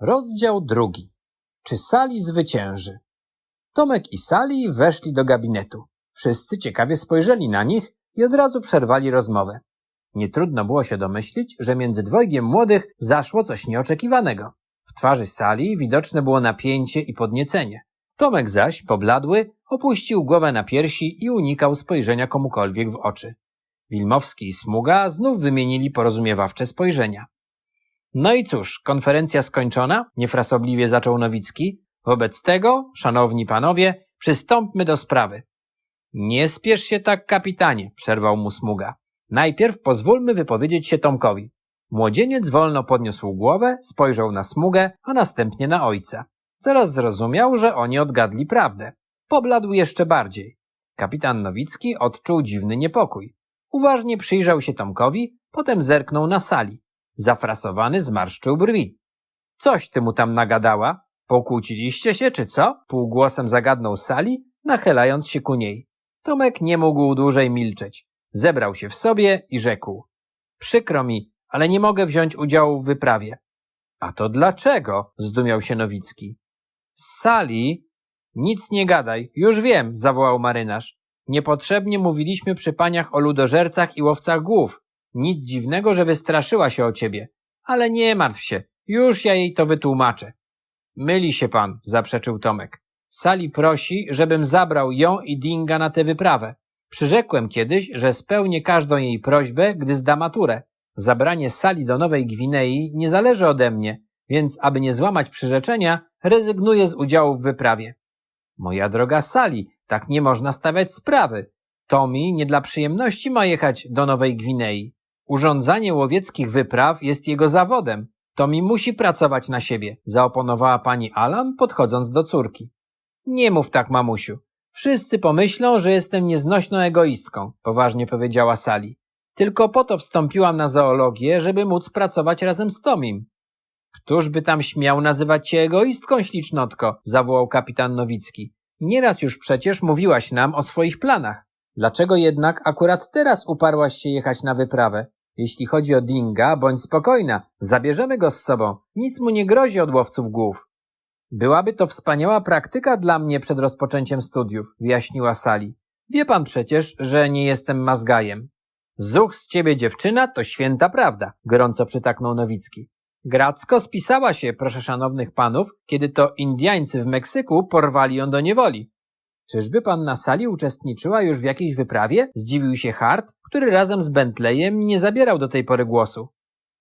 Rozdział drugi. Czy Sali zwycięży? Tomek i Sali weszli do gabinetu. Wszyscy ciekawie spojrzeli na nich i od razu przerwali rozmowę. Nie trudno było się domyślić, że między dwojgiem młodych zaszło coś nieoczekiwanego. W twarzy Sali widoczne było napięcie i podniecenie. Tomek zaś, pobladły, opuścił głowę na piersi i unikał spojrzenia komukolwiek w oczy. Wilmowski i Smuga znów wymienili porozumiewawcze spojrzenia. No i cóż, konferencja skończona, niefrasobliwie zaczął Nowicki. Wobec tego, szanowni panowie, przystąpmy do sprawy. Nie spiesz się tak, kapitanie, przerwał mu Smuga. Najpierw pozwólmy wypowiedzieć się Tomkowi. Młodzieniec wolno podniósł głowę, spojrzał na Smugę, a następnie na ojca. Zaraz zrozumiał, że oni odgadli prawdę. Pobladł jeszcze bardziej. Kapitan Nowicki odczuł dziwny niepokój. Uważnie przyjrzał się Tomkowi, potem zerknął na sali. Zafrasowany zmarszczył brwi. Coś ty mu tam nagadała? Pokłóciliście się, czy co? Półgłosem zagadnął sali, nachylając się ku niej. Tomek nie mógł dłużej milczeć. Zebrał się w sobie i rzekł. Przykro mi, ale nie mogę wziąć udziału w wyprawie. A to dlaczego? zdumiał się Nowicki. Sali? Nic nie gadaj, już wiem, zawołał marynarz. Niepotrzebnie mówiliśmy przy paniach o ludożercach i łowcach głów. Nic dziwnego, że wystraszyła się o ciebie. Ale nie martw się, już ja jej to wytłumaczę. Myli się pan, zaprzeczył Tomek. Sali prosi, żebym zabrał ją i Dinga na tę wyprawę. Przyrzekłem kiedyś, że spełnię każdą jej prośbę, gdy zda maturę. Zabranie Sali do Nowej Gwinei nie zależy ode mnie, więc aby nie złamać przyrzeczenia, rezygnuję z udziału w wyprawie. Moja droga Sali, tak nie można stawiać sprawy. Tomi nie dla przyjemności ma jechać do Nowej Gwinei. Urządzanie łowieckich wypraw jest jego zawodem. Tomi musi pracować na siebie, zaoponowała pani Alan, podchodząc do córki. Nie mów tak, mamusiu. Wszyscy pomyślą, że jestem nieznośną egoistką, poważnie powiedziała Sali. Tylko po to wstąpiłam na zoologię, żeby móc pracować razem z Tomim. Któż by tam śmiał nazywać cię egoistką, ślicznotko? zawołał kapitan Nowicki. Nieraz już przecież mówiłaś nam o swoich planach. Dlaczego jednak akurat teraz uparłaś się jechać na wyprawę? Jeśli chodzi o Dinga, bądź spokojna, zabierzemy go z sobą. Nic mu nie grozi od łowców głów. Byłaby to wspaniała praktyka dla mnie przed rozpoczęciem studiów, wyjaśniła Sali. Wie pan przecież, że nie jestem mazgajem. Zuch z ciebie dziewczyna to święta prawda, gorąco przytaknął Nowicki. Gracko spisała się, proszę szanownych panów, kiedy to Indiańcy w Meksyku porwali ją do niewoli. Czyżby pan na sali uczestniczyła już w jakiejś wyprawie? Zdziwił się Hart, który razem z Bentleyem nie zabierał do tej pory głosu.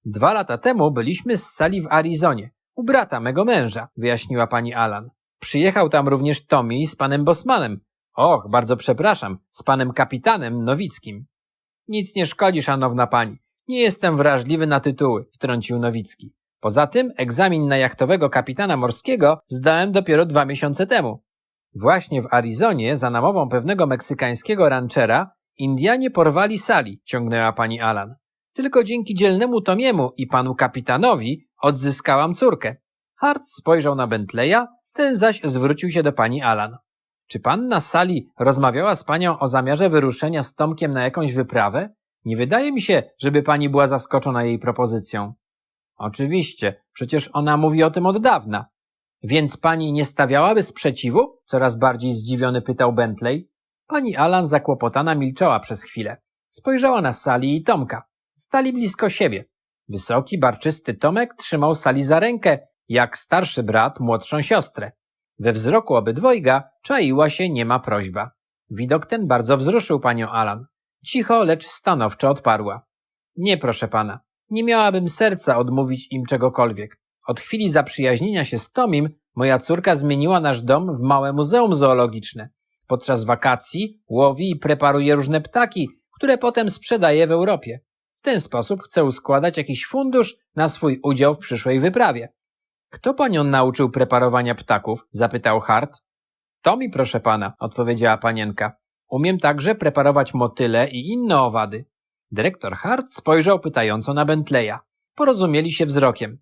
Dwa lata temu byliśmy z sali w Arizonie, u brata mego męża, wyjaśniła pani Alan. Przyjechał tam również Tommy z panem Bosmanem. Och, bardzo przepraszam, z panem kapitanem Nowickim. Nic nie szkodzi, szanowna pani. Nie jestem wrażliwy na tytuły, wtrącił Nowicki. Poza tym egzamin na jachtowego kapitana morskiego zdałem dopiero dwa miesiące temu. Właśnie w Arizonie za namową pewnego meksykańskiego ranchera Indianie porwali Sali, ciągnęła pani Alan. Tylko dzięki dzielnemu Tomiemu i panu kapitanowi odzyskałam córkę. Hart spojrzał na Bentleya, ten zaś zwrócił się do pani Alan. Czy panna Sali rozmawiała z panią o zamiarze wyruszenia z Tomkiem na jakąś wyprawę? Nie wydaje mi się, żeby pani była zaskoczona jej propozycją. Oczywiście, przecież ona mówi o tym od dawna. Więc pani nie stawiałaby sprzeciwu? Coraz bardziej zdziwiony pytał Bentley. Pani Alan zakłopotana milczała przez chwilę. Spojrzała na Sali i Tomka. Stali blisko siebie. Wysoki, barczysty Tomek trzymał Sali za rękę, jak starszy brat młodszą siostrę. We wzroku obydwojga czaiła się niema prośba. Widok ten bardzo wzruszył panią Alan. Cicho, lecz stanowczo odparła. Nie, proszę pana. Nie miałabym serca odmówić im czegokolwiek. Od chwili zaprzyjaźnienia się z Tomim moja córka zmieniła nasz dom w małe muzeum zoologiczne. Podczas wakacji łowi i preparuje różne ptaki, które potem sprzedaje w Europie. W ten sposób chce uskładać jakiś fundusz na swój udział w przyszłej wyprawie. Kto panią nauczył preparowania ptaków? zapytał Hart. To mi, proszę pana, odpowiedziała panienka. Umiem także preparować motyle i inne owady. Dyrektor Hart spojrzał pytająco na Bentleya. Porozumieli się wzrokiem.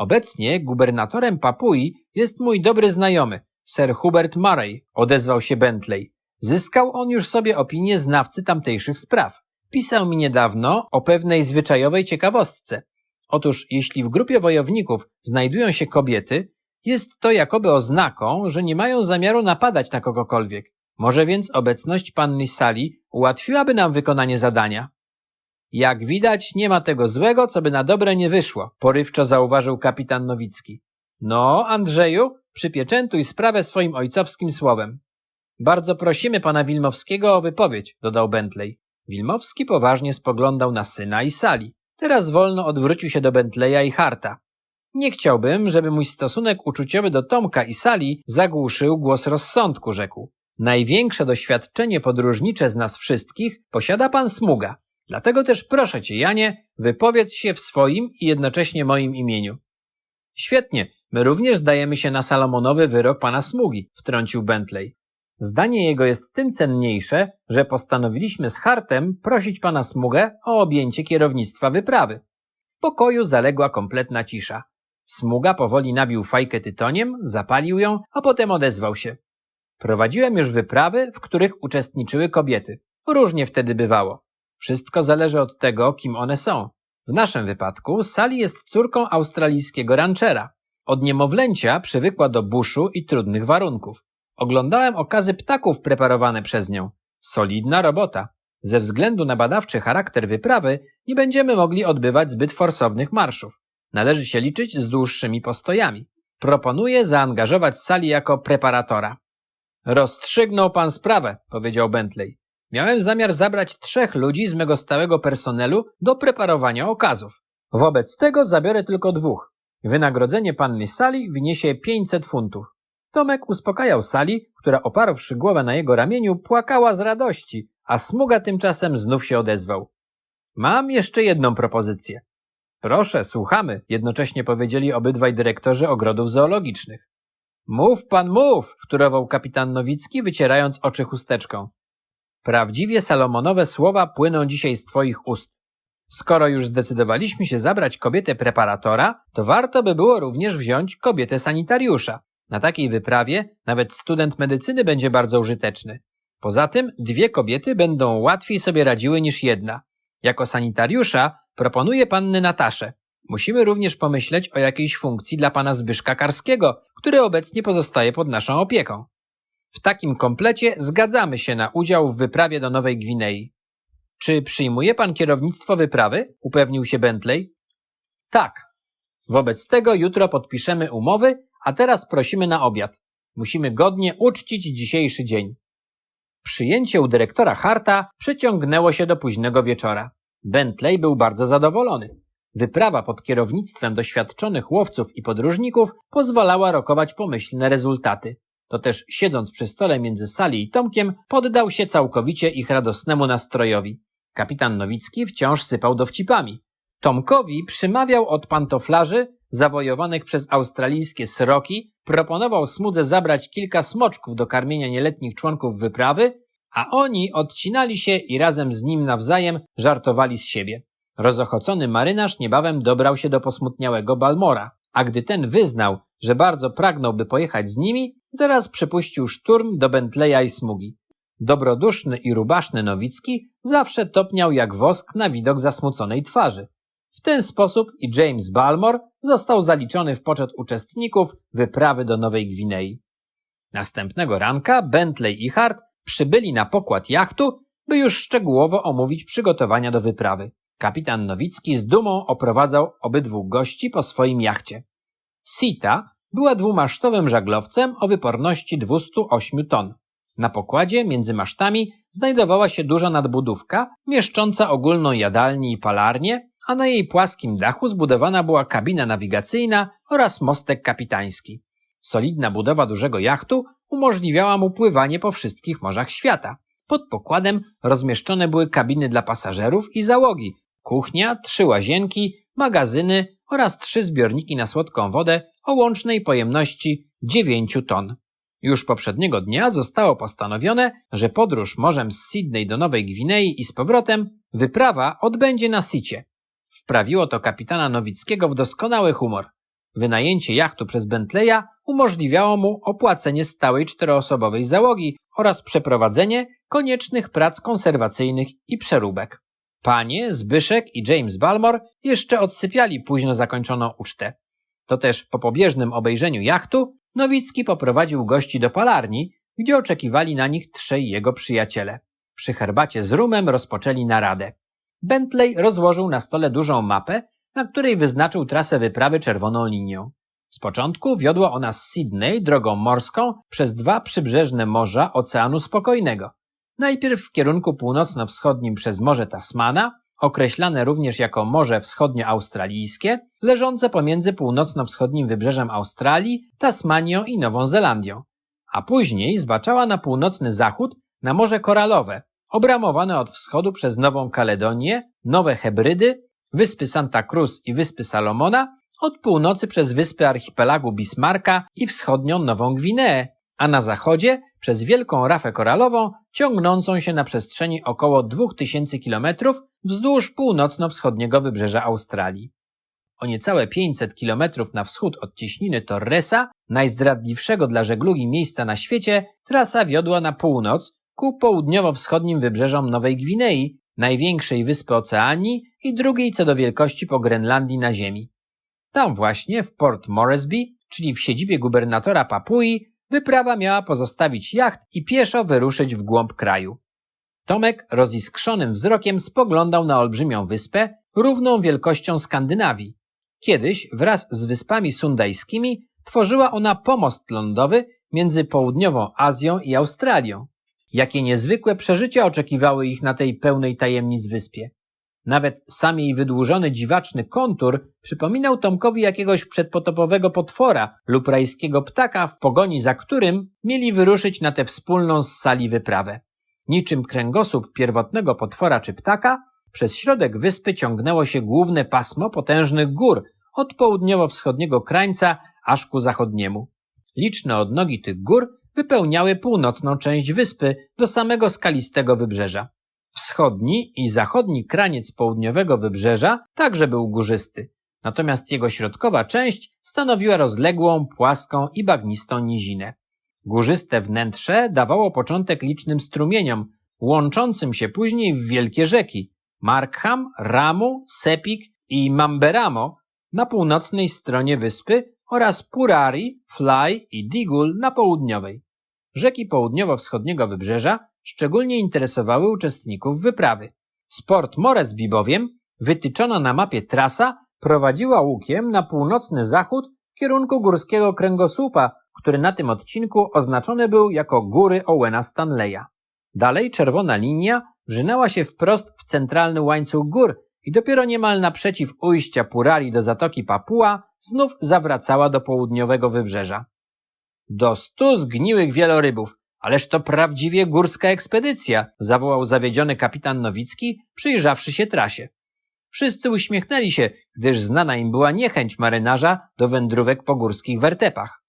Obecnie gubernatorem Papui jest mój dobry znajomy, Sir Hubert Murray, odezwał się Bentley. Zyskał on już sobie opinię znawcy tamtejszych spraw. Pisał mi niedawno o pewnej zwyczajowej ciekawostce. Otóż jeśli w grupie wojowników znajdują się kobiety, jest to jakoby oznaką, że nie mają zamiaru napadać na kogokolwiek. Może więc obecność panny Sali ułatwiłaby nam wykonanie zadania. Jak widać, nie ma tego złego, co by na dobre nie wyszło, porywczo zauważył kapitan Nowicki. No, Andrzeju, przypieczętuj sprawę swoim ojcowskim słowem. Bardzo prosimy pana Wilmowskiego o wypowiedź, dodał Bentley. Wilmowski poważnie spoglądał na syna i Sali. Teraz wolno odwrócił się do Bentleya i Harta. Nie chciałbym, żeby mój stosunek uczuciowy do Tomka i Sali zagłuszył głos rozsądku, rzekł. Największe doświadczenie podróżnicze z nas wszystkich posiada pan Smuga. Dlatego też proszę cię, Janie, wypowiedz się w swoim i jednocześnie moim imieniu. Świetnie, my również zdajemy się na Salomonowy wyrok pana Smugi, wtrącił Bentley. Zdanie jego jest tym cenniejsze, że postanowiliśmy z Hartem prosić pana Smugę o objęcie kierownictwa wyprawy. W pokoju zaległa kompletna cisza. Smuga powoli nabił fajkę tytoniem, zapalił ją, a potem odezwał się. Prowadziłem już wyprawy, w których uczestniczyły kobiety. Różnie wtedy bywało. Wszystko zależy od tego, kim one są. W naszym wypadku Sally jest córką australijskiego ranchera. Od niemowlęcia przywykła do buszu i trudnych warunków. Oglądałem okazy ptaków preparowane przez nią. Solidna robota. Ze względu na badawczy charakter wyprawy nie będziemy mogli odbywać zbyt forsownych marszów. Należy się liczyć z dłuższymi postojami. Proponuję zaangażować Sali jako preparatora. Rozstrzygnął pan sprawę, powiedział Bentley. Miałem zamiar zabrać trzech ludzi z mego stałego personelu do preparowania okazów. Wobec tego zabiorę tylko dwóch. Wynagrodzenie panny Sali wyniesie 500 funtów. Tomek uspokajał Sali, która oparłszy głowę na jego ramieniu, płakała z radości, a Smuga tymczasem znów się odezwał. Mam jeszcze jedną propozycję. Proszę, słuchamy, jednocześnie powiedzieli obydwaj dyrektorzy ogrodów zoologicznych. Mów pan, mów, wtórował kapitan Nowicki, wycierając oczy chusteczką. Prawdziwie salomonowe słowa płyną dzisiaj z twoich ust. Skoro już zdecydowaliśmy się zabrać kobietę preparatora, to warto by było również wziąć kobietę sanitariusza. Na takiej wyprawie nawet student medycyny będzie bardzo użyteczny. Poza tym dwie kobiety będą łatwiej sobie radziły niż jedna. Jako sanitariusza proponuję panny Nataszę. Musimy również pomyśleć o jakiejś funkcji dla pana Zbyszka Karskiego, który obecnie pozostaje pod naszą opieką. W takim komplecie zgadzamy się na udział w wyprawie do Nowej Gwinei. Czy przyjmuje pan kierownictwo wyprawy? upewnił się Bentley. Tak. Wobec tego jutro podpiszemy umowy, a teraz prosimy na obiad. Musimy godnie uczcić dzisiejszy dzień. Przyjęcie u dyrektora Harta przeciągnęło się do późnego wieczora. Bentley był bardzo zadowolony. Wyprawa pod kierownictwem doświadczonych łowców i podróżników pozwalała rokować pomyślne rezultaty. To też siedząc przy stole między Sali i Tomkiem, poddał się całkowicie ich radosnemu nastrojowi. Kapitan Nowicki wciąż sypał dowcipami. Tomkowi przymawiał od pantoflarzy, zawojowanych przez australijskie sroki, proponował smudze zabrać kilka smoczków do karmienia nieletnich członków wyprawy, a oni odcinali się i razem z nim nawzajem żartowali z siebie. Rozochocony marynarz niebawem dobrał się do posmutniałego Balmora, a gdy ten wyznał, że bardzo pragnąłby pojechać z nimi, zaraz przypuścił szturm do Bentleya i Smugi. Dobroduszny i rubaszny Nowicki zawsze topniał jak wosk na widok zasmuconej twarzy. W ten sposób i James Balmore został zaliczony w poczet uczestników wyprawy do Nowej Gwinei. Następnego ranka Bentley i Hart przybyli na pokład jachtu, by już szczegółowo omówić przygotowania do wyprawy. Kapitan Nowicki z dumą oprowadzał obydwu gości po swoim jachcie. Sita była dwumasztowym żaglowcem o wyporności 208 ton. Na pokładzie między masztami znajdowała się duża nadbudówka, mieszcząca ogólną jadalnię i palarnię, a na jej płaskim dachu zbudowana była kabina nawigacyjna oraz mostek kapitański. Solidna budowa dużego jachtu umożliwiała mu pływanie po wszystkich morzach świata. Pod pokładem rozmieszczone były kabiny dla pasażerów i załogi, kuchnia, trzy łazienki, magazyny oraz trzy zbiorniki na słodką wodę o łącznej pojemności 9 ton. Już poprzedniego dnia zostało postanowione, że podróż morzem z Sydney do Nowej Gwinei i z powrotem wyprawa odbędzie na Sicie. Wprawiło to kapitana Nowickiego w doskonały humor. Wynajęcie jachtu przez Bentleya umożliwiało mu opłacenie stałej czteroosobowej załogi oraz przeprowadzenie koniecznych prac konserwacyjnych i przeróbek. Panie, Zbyszek i James Balmore jeszcze odsypiali późno zakończoną ucztę. To też po pobieżnym obejrzeniu jachtu Nowicki poprowadził gości do palarni, gdzie oczekiwali na nich trzej jego przyjaciele. Przy herbacie z rumem rozpoczęli naradę. Bentley rozłożył na stole dużą mapę, na której wyznaczył trasę wyprawy czerwoną linią. Z początku wiodła ona z Sydney drogą morską przez dwa przybrzeżne morza Oceanu Spokojnego. Najpierw w kierunku północno-wschodnim przez Morze Tasmana, określane również jako Morze Wschodnioaustralijskie, leżące pomiędzy północno-wschodnim wybrzeżem Australii, Tasmanią i Nową Zelandią, a później zbaczała na północny zachód na Morze Koralowe, obramowane od wschodu przez Nową Kaledonię, Nowe Hebrydy, wyspy Santa Cruz i wyspy Salomona, od północy przez wyspy archipelagu Bismarcka i wschodnią Nową Gwineę, a na zachodzie przez wielką rafę koralową ciągnącą się na przestrzeni około 2000 km wzdłuż północno-wschodniego wybrzeża Australii. O niecałe 500 km na wschód od cieśniny Torresa, najzdradliwszego dla żeglugi miejsca na świecie, trasa wiodła na północ ku południowo-wschodnim wybrzeżom Nowej Gwinei, największej wyspy Oceanii i drugiej co do wielkości po Grenlandii na Ziemi. Tam właśnie, w Port Moresby, czyli w siedzibie gubernatora Papui, wyprawa miała pozostawić jacht i pieszo wyruszyć w głąb kraju. Tomek roziskrzonym wzrokiem spoglądał na olbrzymią wyspę, równą wielkością Skandynawii. Kiedyś wraz z wyspami sundajskimi tworzyła ona pomost lądowy między południową Azją i Australią. Jakie niezwykłe przeżycia oczekiwały ich na tej pełnej tajemnic wyspie. Nawet sam jej wydłużony dziwaczny kontur przypominał Tomkowi jakiegoś przedpotopowego potwora lub rajskiego ptaka, w pogoni za którym mieli wyruszyć na tę wspólną z sali wyprawę. Niczym kręgosłup pierwotnego potwora czy ptaka, przez środek wyspy ciągnęło się główne pasmo potężnych gór, od południowo-wschodniego krańca aż ku zachodniemu. Liczne odnogi tych gór wypełniały północną część wyspy do samego skalistego wybrzeża. Wschodni i zachodni kraniec południowego wybrzeża także był górzysty, natomiast jego środkowa część stanowiła rozległą, płaską i bagnistą nizinę. Górzyste wnętrze dawało początek licznym strumieniom, łączącym się później w wielkie rzeki Markham, Ramu, Sepik i Mamberamo na północnej stronie wyspy oraz Purari, Fly i Digul na południowej. Rzeki południowo-wschodniego wybrzeża szczególnie interesowały uczestników wyprawy. Sport Moresby bowiem, wytyczona na mapie trasa, prowadziła łukiem na północny zachód w kierunku górskiego kręgosłupa, który na tym odcinku oznaczony był jako góry Owena Stanleya. Dalej czerwona linia wrzynęła się wprost w centralny łańcuch gór i dopiero niemal naprzeciw ujścia Purari do Zatoki Papua znów zawracała do południowego wybrzeża. Do stu zgniłych wielorybów, ależ to prawdziwie górska ekspedycja, zawołał zawiedziony kapitan Nowicki, przyjrzawszy się trasie. Wszyscy uśmiechnęli się, gdyż znana im była niechęć marynarza do wędrówek po górskich wertepach.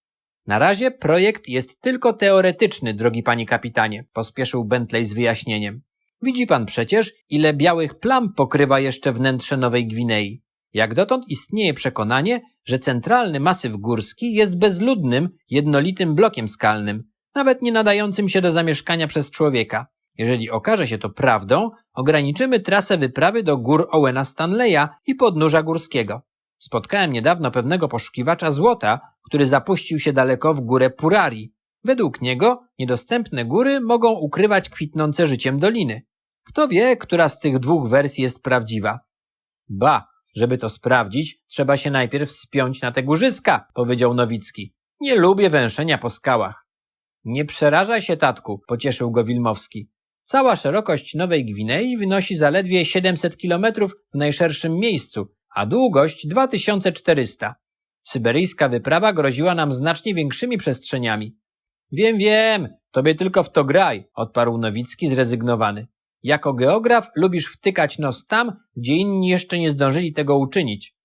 Na razie projekt jest tylko teoretyczny, drogi panie kapitanie, pospieszył Bentley z wyjaśnieniem. Widzi pan przecież, ile białych plam pokrywa jeszcze wnętrze Nowej Gwinei. Jak dotąd istnieje przekonanie, że centralny masyw górski jest bezludnym, jednolitym blokiem skalnym, nawet nie nadającym się do zamieszkania przez człowieka. Jeżeli okaże się to prawdą, ograniczymy trasę wyprawy do gór Owena Stanleya i podnóża górskiego. Spotkałem niedawno pewnego poszukiwacza złota, który zapuścił się daleko w górę Purari. Według niego niedostępne góry mogą ukrywać kwitnące życiem doliny. Kto wie, która z tych dwóch wersji jest prawdziwa? Ba, żeby to sprawdzić, trzeba się najpierw spiąć na te górzyska, powiedział Nowicki. Nie lubię węszenia po skałach. Nie przerażaj się, tatku, pocieszył go Wilmowski. Cała szerokość Nowej Gwinei wynosi zaledwie 700 kilometrów w najszerszym miejscu, a długość 2400. Syberyjska wyprawa groziła nam znacznie większymi przestrzeniami. Wiem, wiem, tobie tylko w to graj, odparł Nowicki zrezygnowany. Jako geograf lubisz wtykać nos tam, gdzie inni jeszcze nie zdążyli tego uczynić.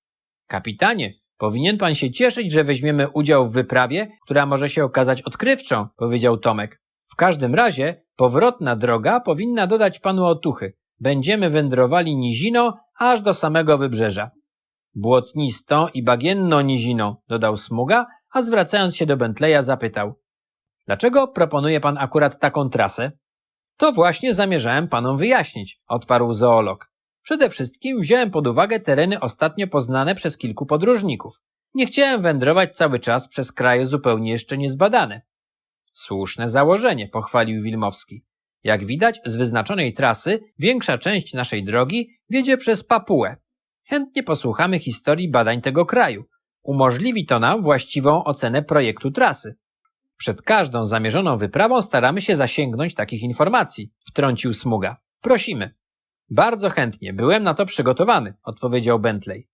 Kapitanie, powinien pan się cieszyć, że weźmiemy udział w wyprawie, która może się okazać odkrywczą, powiedział Tomek. W każdym razie powrotna droga powinna dodać panu otuchy. Będziemy wędrowali niziną aż do samego wybrzeża. Błotnistą i bagienną niziną, dodał Smuga, a zwracając się do Bentleya zapytał. Dlaczego proponuje pan akurat taką trasę? To właśnie zamierzałem panom wyjaśnić, odparł zoolog. Przede wszystkim wziąłem pod uwagę tereny ostatnio poznane przez kilku podróżników. Nie chciałem wędrować cały czas przez kraje zupełnie jeszcze niezbadane. Słuszne założenie, pochwalił Wilmowski. Jak widać, z wyznaczonej trasy większa część naszej drogi wiedzie przez Papułę. Chętnie posłuchamy historii badań tego kraju. Umożliwi to nam właściwą ocenę projektu trasy. Przed każdą zamierzoną wyprawą staramy się zasięgnąć takich informacji, wtrącił Smuga. Prosimy. Bardzo chętnie, byłem na to przygotowany, odpowiedział Bentley.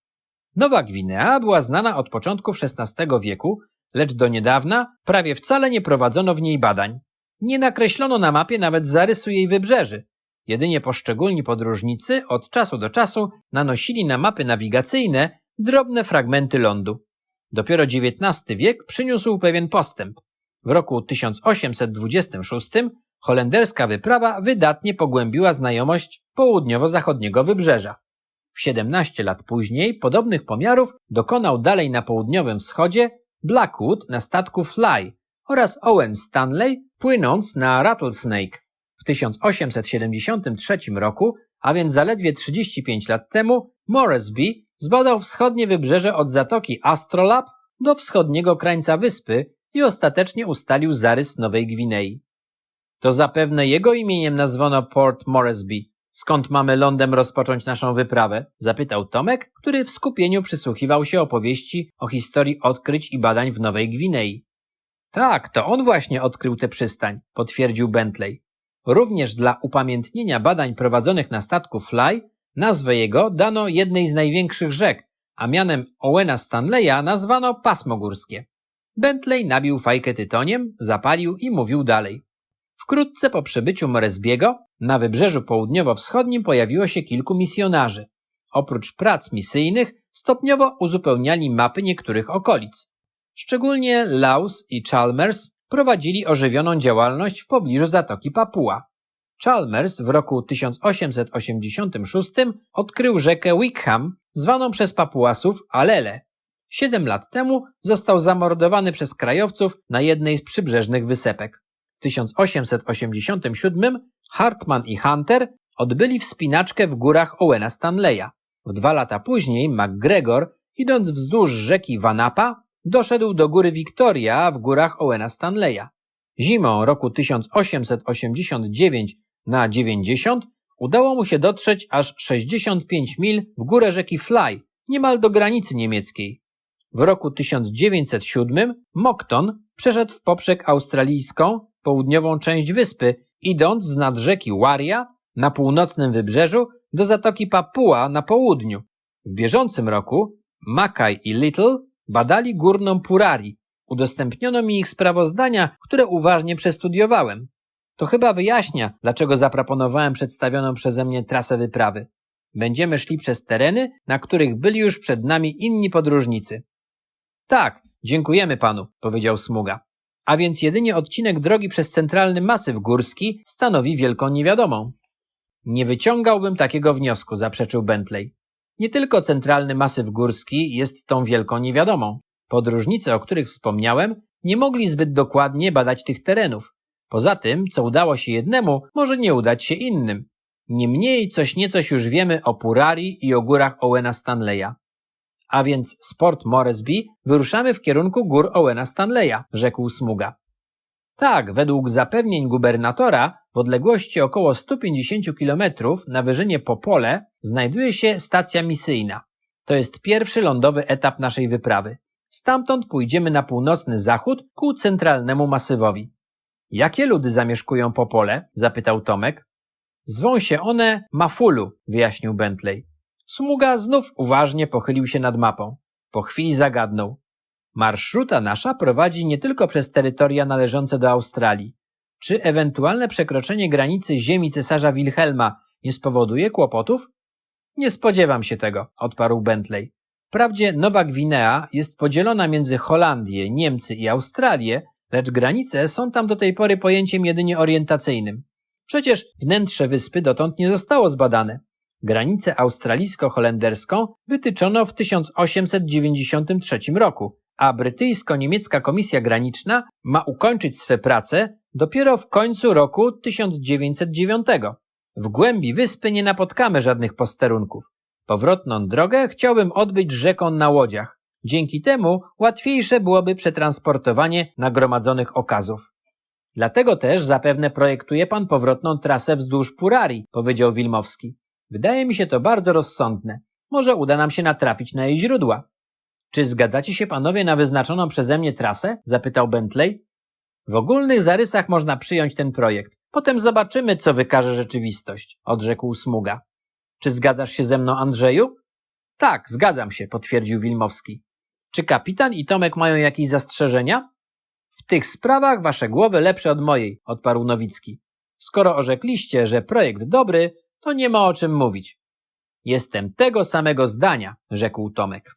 Nowa Gwinea była znana od początków XVI wieku, lecz do niedawna prawie wcale nie prowadzono w niej badań. Nie nakreślono na mapie nawet zarysu jej wybrzeży. Jedynie poszczególni podróżnicy od czasu do czasu nanosili na mapy nawigacyjne drobne fragmenty lądu. Dopiero XIX wiek przyniósł pewien postęp. W roku 1826 holenderska wyprawa wydatnie pogłębiła znajomość południowo-zachodniego wybrzeża. W 17 lat później podobnych pomiarów dokonał dalej na południowym wschodzie Blackwood na statku Fly oraz Owen Stanley płynąc na Rattlesnake. W 1873 roku, a więc zaledwie 35 lat temu, Moresby zbadał wschodnie wybrzeże od zatoki Astrolab do wschodniego krańca wyspy i ostatecznie ustalił zarys Nowej Gwinei. To zapewne jego imieniem nazwano Port Moresby. Skąd mamy lądem rozpocząć naszą wyprawę? zapytał Tomek, który w skupieniu przysłuchiwał się opowieści o historii odkryć i badań w Nowej Gwinei. Tak, to on właśnie odkrył tę przystań, potwierdził Bentley. Również dla upamiętnienia badań prowadzonych na statku Fly nazwę jego dano jednej z największych rzek, a mianem Owena Stanleya nazwano pasmo górskie. Bentley nabił fajkę tytoniem, zapalił i mówił dalej. Wkrótce po przybyciu Moresbiego na wybrzeżu południowo-wschodnim pojawiło się kilku misjonarzy. Oprócz prac misyjnych stopniowo uzupełniali mapy niektórych okolic. Szczególnie Laus i Chalmers prowadzili ożywioną działalność w pobliżu Zatoki Papua. Chalmers w roku 1886 odkrył rzekę Wickham, zwaną przez Papuasów Alele. Siedem lat temu został zamordowany przez krajowców na jednej z przybrzeżnych wysepek. W 1887 Hartman i Hunter odbyli wspinaczkę w górach Owena Stanleya. W dwa lata później McGregor, idąc wzdłuż rzeki Wanapa, doszedł do góry Victoria w górach Owena Stanleya. Zimą roku 1889 na 90 udało mu się dotrzeć aż 65 mil w górę rzeki Fly, niemal do granicy niemieckiej. W roku 1907 Moncton przeszedł w poprzek australijską, południową część wyspy, idąc z nad rzeki Waria na północnym wybrzeżu do zatoki Papua na południu. W bieżącym roku Mackay i Little badali górną Purari. Udostępniono mi ich sprawozdania, które uważnie przestudiowałem. To chyba wyjaśnia, dlaczego zaproponowałem przedstawioną przeze mnie trasę wyprawy. Będziemy szli przez tereny, na których byli już przed nami inni podróżnicy. Tak, dziękujemy panu, powiedział Smuga. A więc jedynie odcinek drogi przez centralny masyw górski stanowi wielką niewiadomą. Nie wyciągałbym takiego wniosku, zaprzeczył Bentley. Nie tylko centralny masyw górski jest tą wielką niewiadomą. Podróżnicy, o których wspomniałem, nie mogli zbyt dokładnie badać tych terenów. Poza tym, co udało się jednemu, może nie udać się innym. Niemniej coś niecoś już wiemy o Purari i o górach Owena Stanleya. A więc z Port Moresby wyruszamy w kierunku gór Owena Stanleya, rzekł Smuga. Tak, według zapewnień gubernatora, w odległości około 150 km na wyżynie Popole znajduje się stacja misyjna. To jest pierwszy lądowy etap naszej wyprawy. Stamtąd pójdziemy na północny zachód ku centralnemu masywowi. Jakie ludy zamieszkują Popole? zapytał Tomek. Zwą się one Mafulu, wyjaśnił Bentley. Smuga znów uważnie pochylił się nad mapą. Po chwili zagadnął. Marszruta nasza prowadzi nie tylko przez terytoria należące do Australii. Czy ewentualne przekroczenie granicy ziemi cesarza Wilhelma nie spowoduje kłopotów? Nie spodziewam się tego, odparł Bentley. Wprawdzie Nowa Gwinea jest podzielona między Holandię, Niemcy i Australię, lecz granice są tam do tej pory pojęciem jedynie orientacyjnym. Przecież wnętrze wyspy dotąd nie zostało zbadane. Granicę australijsko-holenderską wytyczono w 1893 roku, a brytyjsko-niemiecka komisja graniczna ma ukończyć swe prace dopiero w końcu roku 1909. W głębi wyspy nie napotkamy żadnych posterunków. Powrotną drogę chciałbym odbyć rzeką na łodziach. Dzięki temu łatwiejsze byłoby przetransportowanie nagromadzonych okazów. Dlatego też zapewne projektuje pan powrotną trasę wzdłuż Purari, powiedział Wilmowski. Wydaje mi się to bardzo rozsądne. Może uda nam się natrafić na jej źródła. Czy zgadzacie się panowie na wyznaczoną przeze mnie trasę? zapytał Bentley. W ogólnych zarysach można przyjąć ten projekt. Potem zobaczymy, co wykaże rzeczywistość, odrzekł Smuga. Czy zgadzasz się ze mną, Andrzeju? Tak, zgadzam się, potwierdził Wilmowski. Czy kapitan i Tomek mają jakieś zastrzeżenia? W tych sprawach wasze głowy lepsze od mojej, odparł Nowicki. Skoro orzekliście, że projekt dobry, to nie ma o czym mówić. Jestem tego samego zdania, rzekł Tomek.